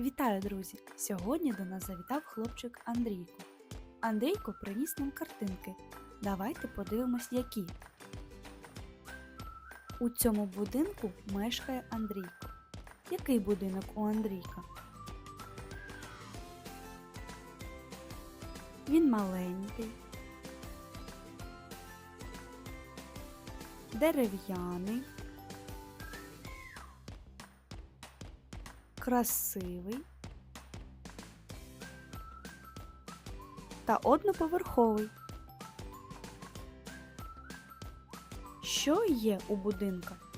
Вітаю, друзі! Сьогодні до нас завітав хлопчик Андрійко. Андрійко приніс нам картинки. Давайте подивимось, які. У цьому будинку мешкає Андрійко. Який будинок у Андрійка? Він маленький, дерев'яний, красивий та одноповерховий. Що є у будинках?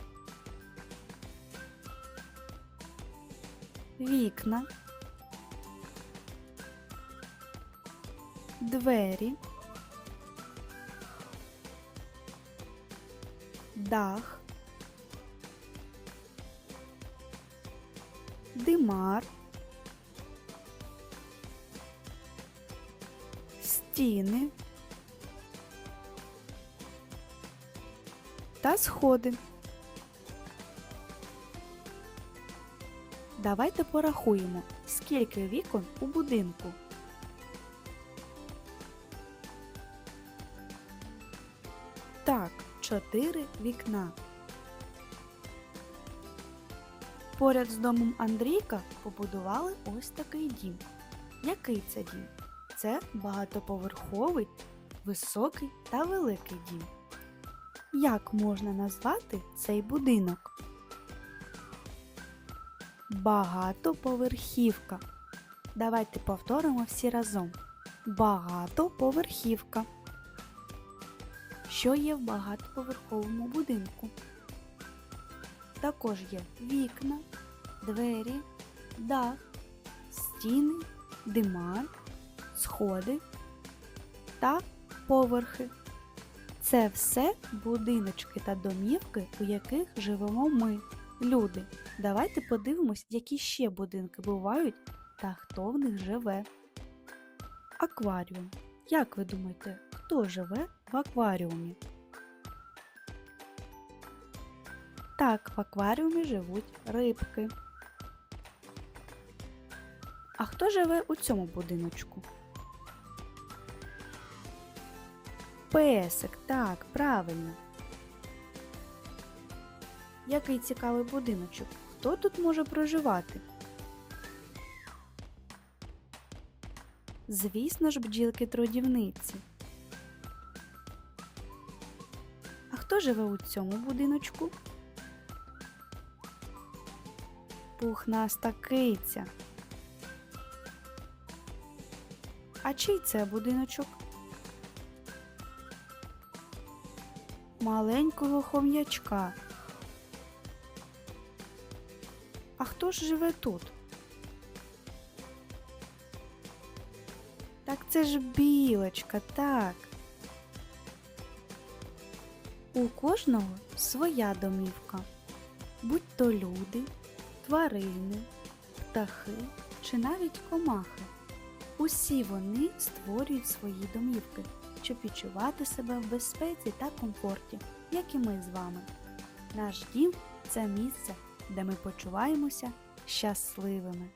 Вікна, двері, дах, димар, стіни та сходи. Давайте порахуємо, скільки вікон у будинку. Так, чотири вікна. Поряд з домом Андрійка побудували ось такий дім. Який це дім? Це багатоповерховий, високий та великий дім. Як можна назвати цей будинок? Багатоповерхівка. Давайте повторимо всі разом. Багатоповерхівка. Що є в багатоповерховому будинку? Також є вікна, двері, дах, стіни, димар, сходи та поверхи. Це все будиночки та домівки, у яких живемо ми, люди. Давайте подивимось, які ще будинки бувають та хто в них живе. Акваріум. Як ви думаєте, хто живе в акваріумі? Так, в акваріумі живуть рибки. А хто живе у цьому будиночку? Песик, так, правильно. Який цікавий будиночок. Хто тут може проживати? Звісно ж, бджілки трудівниці. А хто живе у цьому будиночку? Пухнаста киця. А чий це будиночок? Маленького хом'ячка. А хто ж живе тут? Так це ж білочка, так. У кожного своя домівка, будь то люди, тварини, птахи чи навіть комахи. Усі вони створюють свої домівки, щоб відчувати себе в безпеці та комфорті, як і ми з вами. Наш дім це місце, де ми почуваємося щасливими.